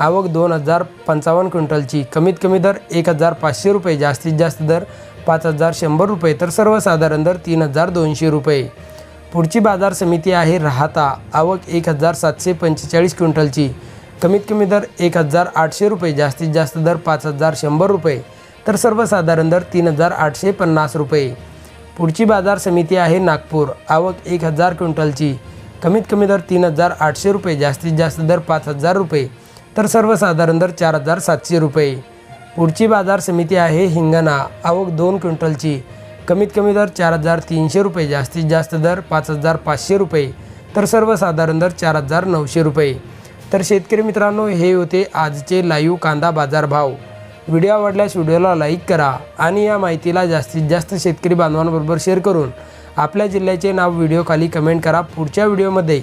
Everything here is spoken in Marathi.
आवक दोन हजार पंचावन्न क्विंटलची. कमीत कमी दर एक हजार पाचशे रुपये जास्तीत जास्त दर पाच हजार शंभर रुपये तर सर्वसाधारण दर तीन हजार दोनशे रुपये. पुढची बाजार समिती आहे राहता आवक एक हजार सातशे पंचेचाळीस क्विंटलची. कमीत कमी दर एक हजार आठशे रुपये जास्तीत जास्त दर पाच हजार शंभर रुपये तर सर्वसाधारण दर तीन हजार आठशे पन्नास रुपये. पुढची बाजार समिती आहे नागपूर आवक एक हजार क्विंटलची. कमीत कमी दर तीन हजार आठशे रुपये जास्तीत जास्त दर पाच हजार रुपये तर सर्वसाधारण दर चार हजार सातशे रुपये. पुढची बाजार समिती आहे हिंगणा. आवक दोन क्विंटलची. कमीत कमी दर चार हजार तीनशे रुपये. जास्तीत जास्त दर पाच हजार पाचशे रुपये. तर सर्वसाधारण दर चार हजार नऊशे रुपये. तर शेतकरी मित्रांनो हे होते आजचे लाईव्ह कांदा बाजार भाव व्हिडिओ आवडल्यास व्हिडिओला लाईक करा आणि या माहितीला जास्तीत जास्त शेतकरी बांधवांबरोबर शेअर करून आपल्या जिल्ह्याचे नाव व्हिडिओखाली कमेंट करा. पुढच्या व्हिडिओमध्ये